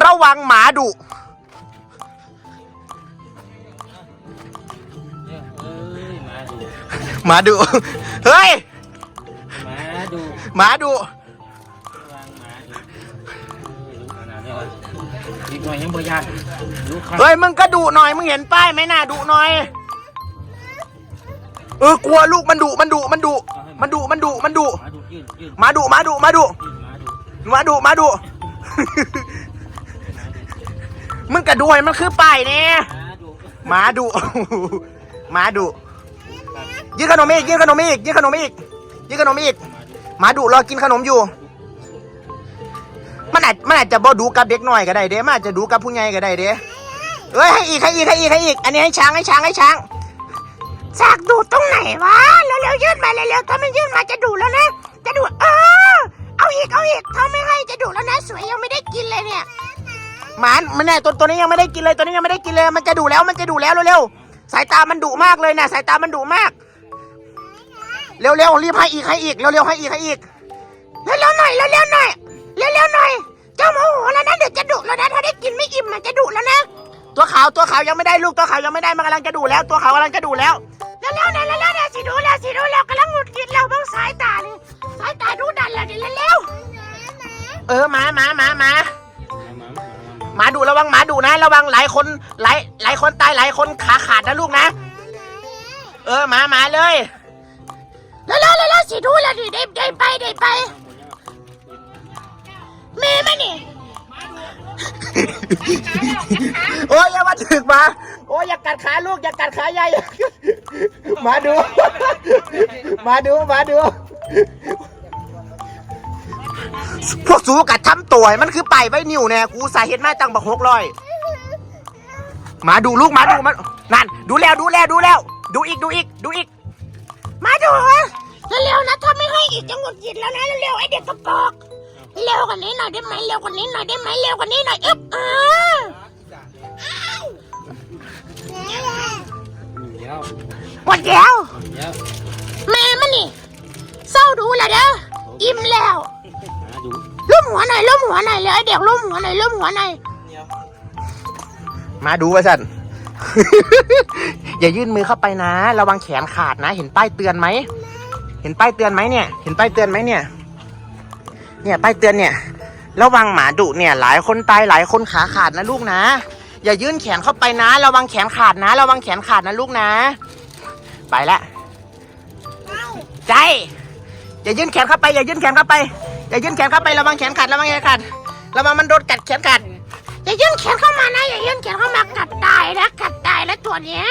ระวังหมาดุเนี่ยเอ้ยหมาดูหมาดุเฮ้ยหมาดูหมาดุวางหมาดูเอ้ยรู้ขนาดนี้วะอีกหน่อยยังบ่ยานรู้ขนาดเฮ้ยมึงก็ดุหน่อยมึงเห็นป้ายไหมน่าดุหน่อยเออกลัวลูกมันดุมันดุมันดุมันดุมันดุมันดุหมาดูยืนยืนหมาดุหมาดุหมาดุยืนหมาดูหมาดุหมาดุ มึงกระด้วยมันคือป้ายเนี่ยหมาดูหมาดุหมาดุยื่นขนมอีกยื่นขนมอีกยื่นขนมอีกยื่นขนมอีกหมาดูหมาดุรอกินขนมอยู่ มันอาจมันอาจจะบ่ดูกับเด็กน้อยก็ได้เด้มันอาจจะดูกับผู้ใหญ่ก็ได้เด้เอ้ยให้อีกให้อีกให้อีกให้อีก อันนี้ให้ช้างให้ช้างให้ช้างจากดูดตรงไหนวะเร็วๆยื่นมาเร็วๆถ้าไม่ยื่นมาจะดูดแล้วนะจะดูดเออเอาอีกเอาอีกถ้าไม่ให้จะดูดแล้วนะ สวยยังไม่ได้กินเลยเนี่ย หมามันแน่ตัวตัวนี้ยังไม่ได้กินเลยตัวนี้ยังไม่ได้กินเลย มันจะดูแล้วมันจะดูแล้วเร็วๆสายตามันดุมากเลยนะสายตามันดุมาก เร็วๆรีบให้อีกให้อีกเร็วๆให้อีกให้อีกเร็วๆหน่อยเร็วๆหน่อยเร็วๆหน่อย เจ้าโมโหแล้วนะเดี๋ยวจะดุแล้วนะถ้าได้กินไม่อิ่มมันจะดุแล้วนะตัวขาวตัวขาวยังไม่ได้ลูกตัวขาวยังไม่ได้มันกำลังจะดุแล้ว ตัวขาวกำลังจะดุแล้วเร็วๆหน่อยเร็วๆหน่อยสิดูแล้วสิดูแล้วกำลังหงุดหงิดแล้วบ้างสายตานี่สายตาดูดันแล้วดิเร็วๆเออมามามามา มาดุระวังหมาดุนะ ระวังหลายคนหลายหลายคนตายหลายคนขาขาดนะลูกนะ เออหมาหมาเลยเร็วๆเร็วๆสิดูแล้วดิได้ได้ไปได้ไปแม่มานี่โอ้ยอย่ามาถึกมา โอ้ยอย่ากัดขาลูกอย่ากัดขาใหญ่มาดู มาดูมาดู พวกสูกัดทำตัวให้มันคือไปไว้นิ้วเนี่ยกูสาเหตุมาจังบักหกร้อยมาดูลูกมาดูมันนั่นดูแล้วดูแล้วดูแล้ว ดูอีกดูอีกดูอีก มาดูเร็วๆนะถ้าไม่ให้อีกจะหงุดหงิดแล้วนะเร็วๆไอเด็กกระปอกเร็วกว่านี้หน่อยได้ไหมเร็วกว่านี้หน่อยได้ไหมเร็วกว่านี้หน่อยอึ๊บอ่าวหมดแล้วหนีแล้วแม่มันนี่เศร้าดูแล้วเด้ออิ่มแล้ว หมาดูล้มหัวหน่อยล้มหัวหน่อยเลยไอเด็กล้มหัวหน่อยล้มหัวหน่อยมาดูว่าสัน อย่ายื่นมือเข้าไปนะ ระวังแขนขาดนะ เห็นป้ายเตือนไหม เห็นป้ายเตือนไหมเนี่ย เห็นป้ายเตือนไหมเนี่ย เนี่ยป้ายเตือนเนี่ย ระวังหมาดุเนี่ย หลายคนตายหลายคนขาขาดนะลูกนะ อย่ายื่นแขนเข้าไปนะ ระวังแขนขาดนะ ระวังแขนขาดนะลูกนะ ไปละ ใจ อย่ายื่นแขนเข้าไป อย่ายื่นแขนเข้าไป อย่ายื่นแขนเข้าไประวังแขนขาดระวังแขนขาดระวังมันโดนกัดแขนขาดอย่ายื่นแขนเข้ามานะอย่ายื่นแขนเข้ามากัดตายนะกัดตายแล้วตัวเนี้ย